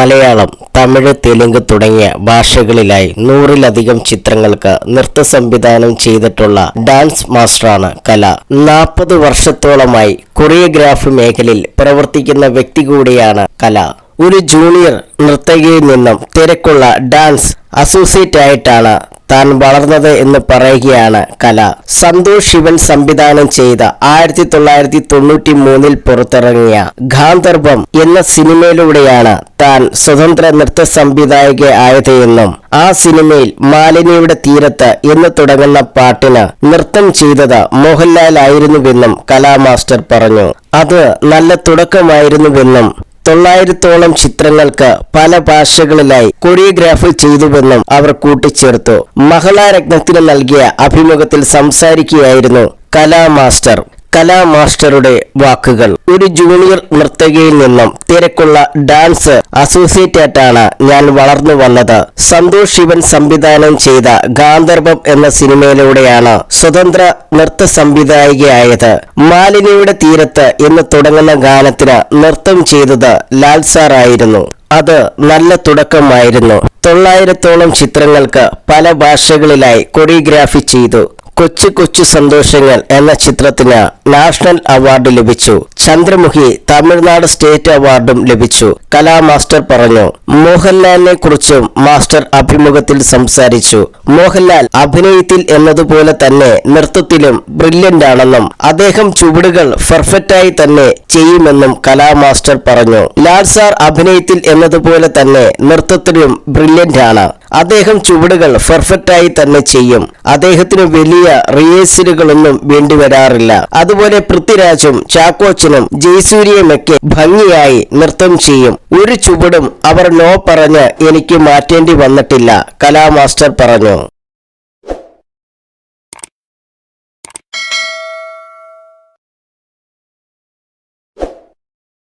മലയാളം തമിഴ് തെലുങ്ക് തുടങ്ങിയ ഭാഷകളിലായി നൂറിലധികം ചിത്രങ്ങൾക്ക് നൃത്ത സംവിധാനം ചെയ്തിട്ടുള്ള ഡാൻസ് മാസ്റ്ററാണ് കല. നാൽപ്പത് വർഷത്തോളമായി കൊറിയോഗ്രാഫ് മേഖലയിൽ പ്രവർത്തിക്കുന്ന വ്യക്തി കൂടിയാണ് കല. ഒരു ജൂനിയർ നർത്തകിയിൽ നിന്നും തിരക്കുള്ള ഡാൻസ് അസോസിയേറ്റ് ആയിട്ടാണ് താൻ വളർന്നത് എന്ന് പറയുകയാണ് കല. സന്തോഷ് ശിവൻ സംവിധാനം ചെയ്ത ആയിരത്തി തൊള്ളായിരത്തി തൊണ്ണൂറ്റി മൂന്നിൽ പുറത്തിറങ്ങിയ ഗാന്ധർവം എന്ന സിനിമയിലൂടെയാണ് താൻ സ്വതന്ത്ര നൃത്ത സംവിധായക ആയത് എന്നും ആ സിനിമയിൽ മാലിനിയുടെ തീരത്ത് എന്ന് തുടങ്ങുന്ന പാട്ടിന് നൃത്തം ചെയ്തത് മോഹൻലാൽ ആയിരുന്നുവെന്നും കലാമാസ്റ്റർ പറഞ്ഞു. അത് നല്ല തുടക്കമായിരുന്നുവെന്നും തൊള്ളായിരത്തോളം ചിത്രങ്ങൾക്ക് പല ഭാഷകളിലായി കൊറിയോഗ്രാഫി ചെയ്തുവെന്നും അവർ കൂട്ടിച്ചേർത്തു. മഹളാരത്നത്തിന് നൽകിയ അഭിമുഖത്തിൽ സംസാരിക്കുകയായിരുന്നു കലാമാസ്റ്റർ കലാമാസ്റ്ററുടെ വാക്കുകൾ. ഒരു ജൂനിയർ നർത്തകിയിൽ നിന്നും തിരക്കുള്ള ഡാൻസ് അസോസിയേറ്റ് ആയിട്ടാണ് ഞാൻ വളർന്നു വന്നത്. സന്തോഷ് ശിവൻ സംവിധാനം ചെയ്ത ഗാന്ധർവം എന്ന സിനിമയിലൂടെയാണ് സ്വതന്ത്ര നൃത്ത സംവിധായികയായത്. മാലിനിയുടെ തീരത്ത് എന്ന് തുടങ്ങുന്ന ഗാനത്തിന് നൃത്തം ചെയ്തത് ലാൽ സാറായിരുന്നു അത് നല്ല തുടക്കമായിരുന്നു. തൊള്ളായിരത്തോളം ചിത്രങ്ങൾക്ക് പല ഭാഷകളിലായി കൊറിയോഗ്രാഫി ചെയ്തു. കൊച്ചു കൊച്ചു സന്തോഷങ്ങൾ എന്ന ചിത്രത്തിന് നാഷണൽ അവാർഡ് ലഭിച്ചു. ചന്ദ്രമുഖി തമിഴ്നാട് സ്റ്റേറ്റ് അവാർഡും ലഭിച്ചു. കലാമാസ്റ്റർ പറഞ്ഞു. മോഹൻലാലിനെ കുറിച്ചും മാസ്റ്റർ അഭിമുഖത്തിൽ സംസാരിച്ചു. മോഹൻലാൽ അഭിനയത്തിൽ എന്നതുപോലെ തന്നെ നൃത്തത്തിലും ബ്രില്യന്റ് ആണെന്നും അദ്ദേഹം ചുവടുകൾ പെർഫെക്റ്റായി തന്നെ ചെയ്യുമെന്നും കലാമാസ്റ്റർ പറഞ്ഞു. ലാൽ സാർ അഭിനയത്തിൽ എന്നതുപോലെ തന്നെ നൃത്തത്തിലും ബ്രില്യന്റ് ആണ് അദ്ദേഹം ചുവടുകൾ പെർഫെക്റ്റായി തന്നെ ചെയ്യും. അദ്ദേഹത്തിന് വലിയ റിഹേഴ്സലുകളൊന്നും വേണ്ടിവരാറില്ല അതുപോലെ പൃഥ്വിരാജും ചാക്കോച്ചനും ജയസൂര്യയുമൊക്കെ ഭംഗിയായി നൃത്തം ചെയ്യും. ഒരു ചുവടും അവർ നോ പറഞ്ഞ് എനിക്ക് മാറ്റേണ്ടി വന്നിട്ടില്ല കലാമാസ്റ്റർ പറഞ്ഞു.